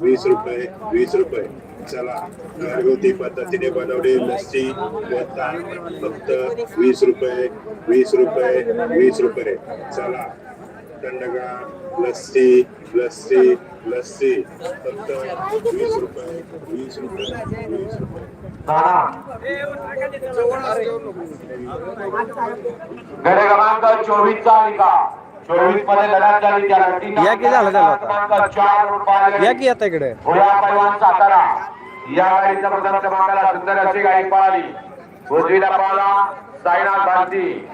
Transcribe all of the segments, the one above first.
वीस रुपये वीस रुपये। चला। घरगुती पद्धतीने बनवली, लस्सी व फक्त वीस रुपये वीस रुपये वीस रुपये. चला. थंडगार लस्सी लस्सी लस्सी. फक्त वीस रुपये वीस रुपये वीस रुपये. गडे क्रमांक चोवीस चा निकाल. चोवीसमध्ये लढत झाली त्या लढतीत या की झालं त्याला आता? क्रमांक चार रुपये या की आता इकडे? भोया पैलवान सातारा. या गाडीच्या प्रथम क्रमांकाला सुंदर अशी गाडी पळाली. उजवीला पळाला साईनाथ भारती.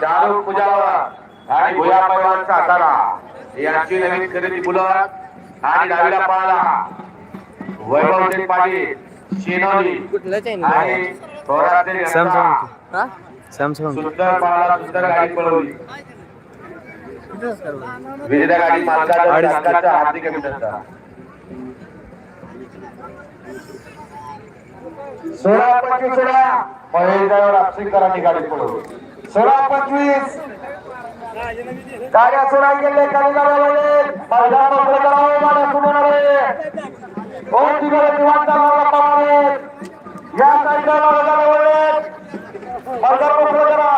शाहरुख पुजावर आणि भोया पैलवान सातारा. यांची नवीन खरेदी बुलट आणि डावीला पळाला वैभव शेठ पाटील शिनोली कुठलं आणि थोरात सॅमसंग. सॅमसंग. सुंदर पळाला सुंदर गाडी पळवली. विविध गाडी मालकाचा हार्दिक अभिनंदन सोळा पंचवीस सोळा. महेश ड्रायव्हर आपसिंगकरांनी गाडी पळवली. सोळा पंचवीस. गाड्या सोडा गेले खाली गाड्या मैदान मोकळं करावं गाड्या सोडून आले. कोण तिकडे निवांत मार्ग पाहणे या साईडला मार्गाला वळले मैदान मोकळं करा.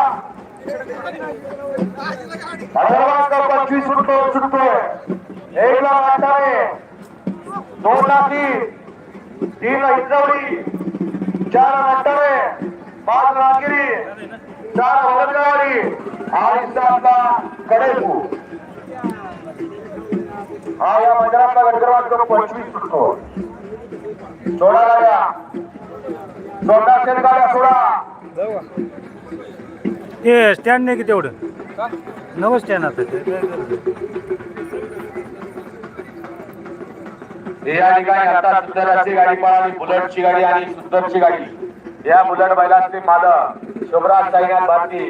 क्रमांक सुटतो सुटतोय एक लाख अठ्ठावे दोन लाख तीन तीन लाख इंद्रावडी चार लाख अठ्ठावे पाच रागिरी चार वरगावाडी आणि सात लाख कडेपू हा या मैदानातला गट क्रमांक पंचवीस सुटतो सोडा गाड्या सोडा शेत गाड्या सोडा ते स्टँड नाही की तेवढं नवं स्टँड आता या ठिकाणी आता सुंदराची गाडी पळाली बुलेटची गाडी आणि सुंदरची गाडी. या बुलेट बैलाचे मालक शुभराज साईनाथ भारती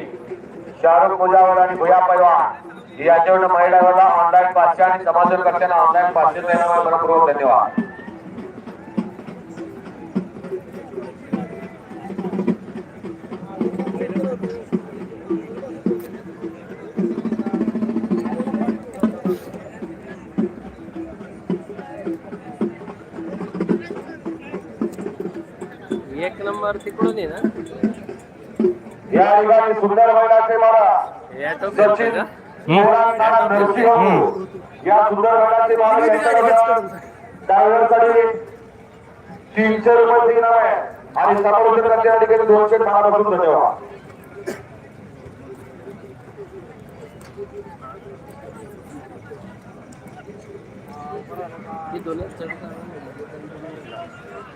शाहरुख मुजावर आणि भुया पैलवान. याच्यावर महिलांना ऑनलाईन पाचशे आणि समाजकर्त्यांना ऑनलाईन पाचशे देण्यामुळे मनपूर्वक धन्यवाद. एक नंबर तिकडून आहे ना. या ठिकाणी सुंदर बैलाचे या सुंदर बैलाचे तीनशे रुपये आहे. आणि त्या ठिकाणी दोनशे मनापासून धन्यवाद.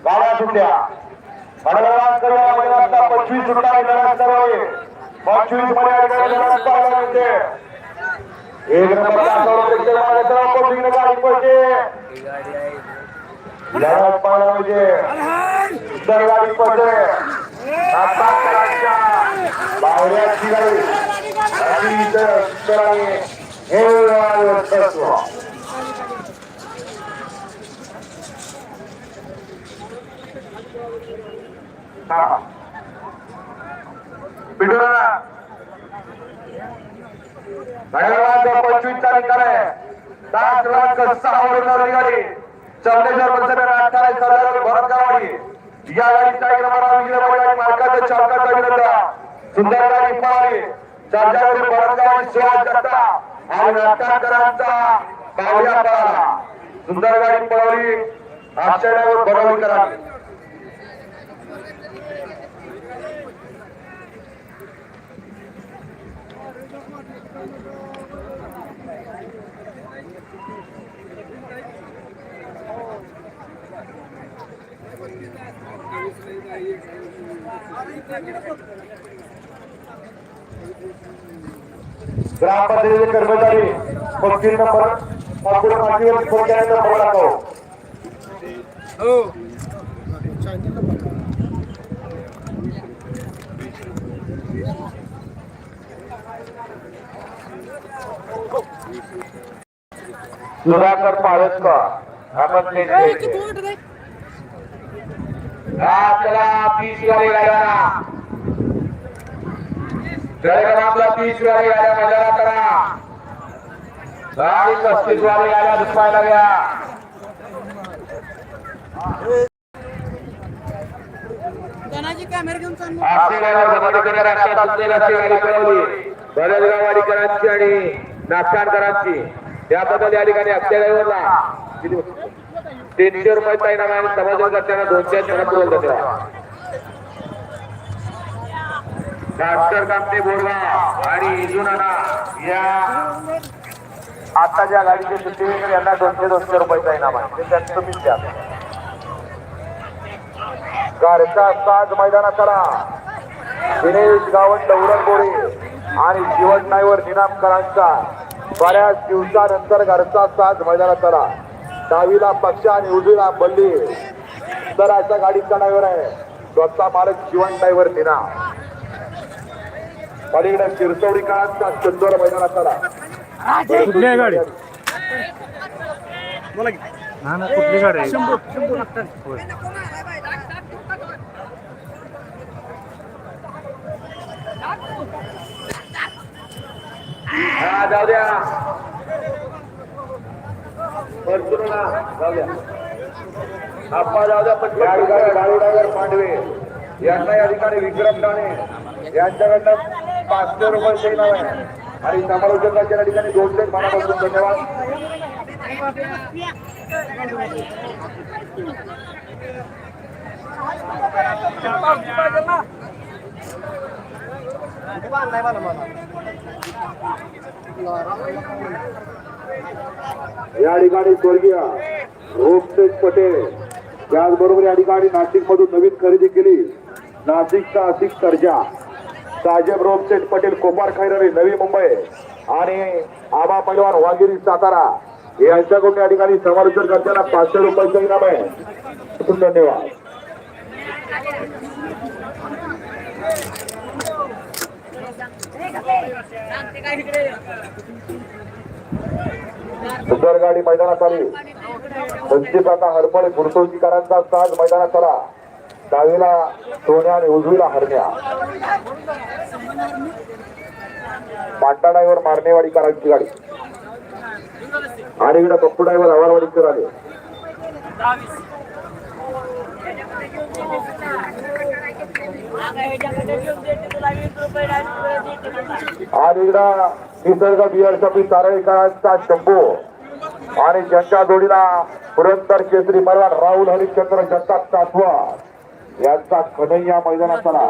गाड्या सुटल्या पंचवीस सुटला पंचवीसमध्ये अडकलेले एक नंबर गाडी सुंदर गाडी गाडी हे वर्चस्व. हा. पिढीला क्रमांक पंचवीस तारीख आहे. दहा क्रमांक सहा वरून गाडी चौदेश्वर पंचमेर अठ्ठावीस सरदार भरतगावाडी या गाडीच्या एक विजय आणि मालकाचं चालकाचा अभिनंदन सुंदर गाडी पळाली सरदारवरून भरतगावाडी सुहास दत्ता. आणि नाटकरांचा कावड्या पळाला सुंदर गाडी पळवली. आश्चर्यावर बनवली करावी. ग्रामपंचायतीचे कर्मचारी पस्तीस नंबर ठाकूर फोन केल्यानंतर नंबर दाखव सुधाकर पाळसकर आपण आपल्याला तीस गाडी गाड्या जळगाव आपला तीस गाडी गाड्या करा गाडी पस्तीस गाडी गाड्या घ्या आणि नागठाणकरांची त्याबद्दल या ठिकाणी अक्षराला तीनशे रुपये इनाम आहे समाधान करताना दोनशे धन्यवाद डॉक्टर कामते बोरगाव आणि इजुनाना या आता ज्या गाडीचे सुट्टीमेकर यांना दोनशे दोनशे रुपयाचा इनाम आहे ते तुम्हीच द्या. घरचा साज मैदानात करा दिनेश गावंत उरण बोरे आणि जीवन नाईवर निनामकरांचा बऱ्याच दिवसानंतर घरचा साज मैदानात करा डावीला पक्ष आणि उजवीला बल्ली. तर अशा गाडीचा ड्रायव्हर आहे. स्वतः मालक जीवन ड्रायव्हर निनाम पलीकडे शिरसवडी काळाचा सुंदर मैदानात करा कुठली आहे गाडी? ना ना कुठली गाडी आहे? होय. हा जाऊ द्या भरपूर ना जाऊ द्या आप्पा जाऊ द्या. पण गाडी गाडी ड्रायव्हर पांडवे. यांना या ठिकाणी विक्रम डाणे यांच्याकडनं पाचशे रुपये नाव आहे. आणि समालोचकाच्या या ठिकाणी दोनशे मनापासून धन्यवाद Thank you. या ठिकाणी स्वर्गीय रोपतेज पटेल. त्याचबरोबर या ठिकाणी नाशिक मधून नवीन खरेदी केली. नाशिकचा आशिक सर्जा. साहेब रोपसेठ पटेल कोपार खैररे नवी मुंबई. आणि आबा पैलवान वागिरी सातारा. यांच्याकडून या ठिकाणी समालोचन करताना पाचशे रुपयाचं इनाम आहे. धन्यवाद. सुंदर गाडी मैदानात आली. पंचवीस आता हरपळे साज मैदानात आला. डावीला सोन्या आणि उजवीला हरण्या. पांडा डायव्हर मारणेवाडीकरांची गाडी. आणि इकडे पप्पू डायव्हर हवारवाडीकर आले आणि इकडं निसर्ग बियर शॉपी चारळीकरांचा शंभू आणि ज्यांच्या जोडीला पुरंदर केसरी मरवाड राहुल हरिश्चंद्र जगताप सातवा. यांचा खनय्या मैदानात चला.